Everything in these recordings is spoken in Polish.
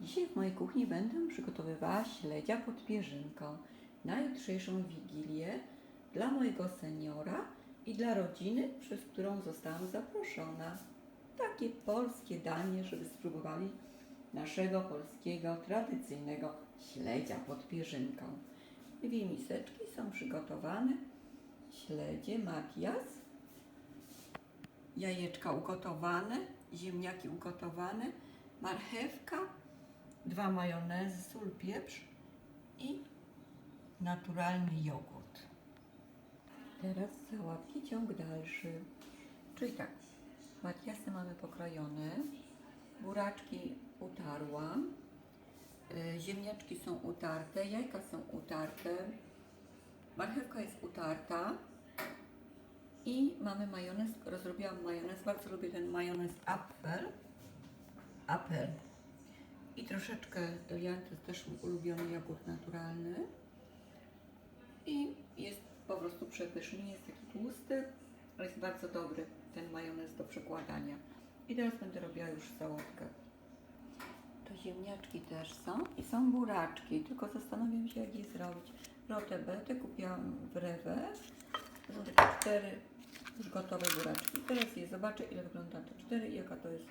Dzisiaj w mojej kuchni będę przygotowywała śledzia pod pierzynką na jutrzejszą wigilię dla mojego seniora i dla rodziny, przez którą zostałam zaproszona. Takie polskie danie, żeby spróbowali naszego polskiego, tradycyjnego śledzia pod pierzynką. Dwie miseczki są przygotowane. Śledzie, Matias, jajeczka ugotowane, ziemniaki ugotowane, marchewka, dwa majonezy, sól, pieprz i naturalny jogurt. Teraz sałatki ciąg dalszy. Czyli tak, Matiasy mamy pokrojone, buraczki utarłam, y, ziemniaczki są utarte, jajka są utarte, marchewka jest utarta i mamy majonez, rozrobiłam majonez, bardzo lubię ten majonez apfel, apel i troszeczkę doliałam, to jest też mój ulubiony jogurt naturalny i jest po prostu przepyszny, nie jest taki tłusty, ale jest bardzo dobry ten majonez do przekładania. I teraz będę robiła już sałatkę. To ziemniaczki też są i są buraczki, tylko zastanawiam się jak je zrobić. Rotebetę kupiłam w Rewe. To cztery już gotowe buraczki. Teraz je zobaczę ile wygląda te cztery i jaka to jest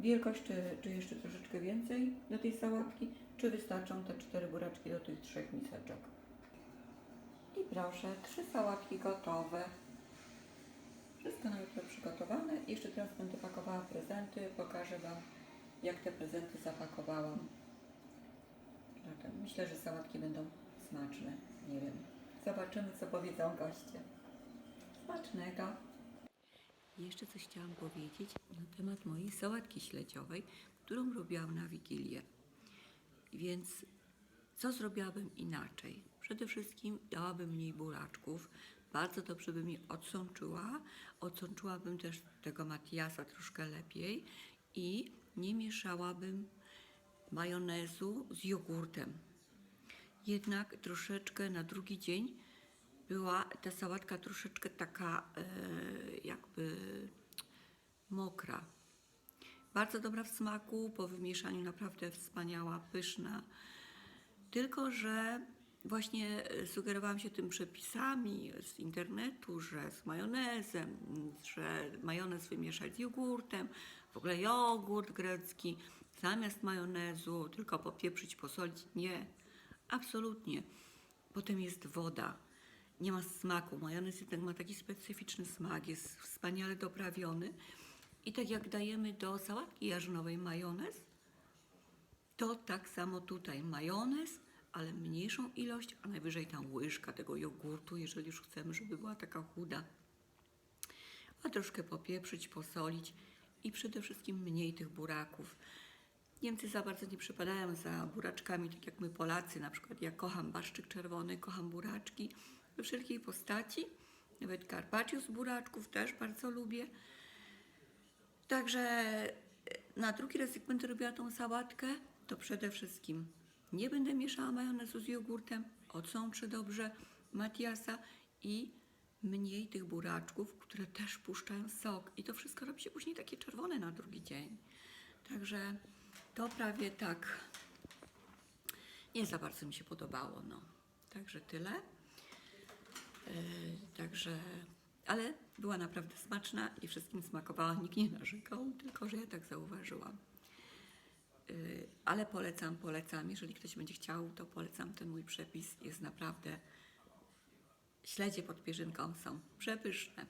wielkość, czy, czy jeszcze troszeczkę więcej do tej sałatki, czy wystarczą te cztery buraczki do tych trzech miseczek. I proszę, trzy sałatki gotowe. Wszystko na jutro przygotowane. Jeszcze teraz będę pakowała prezenty. Pokażę Wam, jak te prezenty zapakowałam. Zatem myślę, że sałatki będą smaczne. Nie wiem. Zobaczymy, co powiedzą goście. Smacznego! Jeszcze coś chciałam powiedzieć na temat mojej sałatki śledziowej, którą robiłam na Wigilię. Więc co zrobiłabym inaczej? Przede wszystkim dałabym mniej buraczków, bardzo dobrze bym je odsączyła, odsączyłabym też tego Matiasa troszkę lepiej i nie mieszałabym majonezu z jogurtem. Jednak troszeczkę na drugi dzień była ta sałatka troszeczkę taka e, jakby mokra. Bardzo dobra w smaku, po wymieszaniu naprawdę wspaniała, pyszna. Tylko, że właśnie sugerowałam się tym przepisami z internetu, że z majonezem, że majonez wymieszać z jogurtem, w ogóle jogurt grecki zamiast majonezu, tylko popieprzyć, posolić. Nie, absolutnie. Potem jest woda. Nie ma smaku. Majonez jednak ma taki specyficzny smak, jest wspaniale doprawiony. I tak jak dajemy do sałatki jarzynowej majonez, to tak samo tutaj majonez, ale mniejszą ilość, a najwyżej tam łyżka tego jogurtu, jeżeli już chcemy, żeby była taka chuda. A troszkę popieprzyć, posolić i przede wszystkim mniej tych buraków. Niemcy za bardzo nie przypadają za buraczkami, tak jak my Polacy. Na przykład ja kocham barszczyk czerwony, kocham buraczki we wszelkiej postaci. Nawet carpaccio z buraczków też bardzo lubię. Także e, na drugi raz, jak będę robiła tą sałatkę, to przede wszystkim nie będę mieszała majonezu z jogurtem, odsączę dobrze Matiasa i mniej tych buraczków, które też puszczają sok. I to wszystko robi się później takie czerwone na drugi dzień. Także to prawie tak nie za bardzo mi się podobało. No. Także tyle. Yy, także, ale była naprawdę smaczna i wszystkim smakowała. Nikt nie narzekał, tylko że ja tak zauważyłam. Yy, ale polecam, polecam. Jeżeli ktoś będzie chciał, to polecam ten mój przepis. Jest naprawdę. Śledzie pod pierzynką są przepyszne.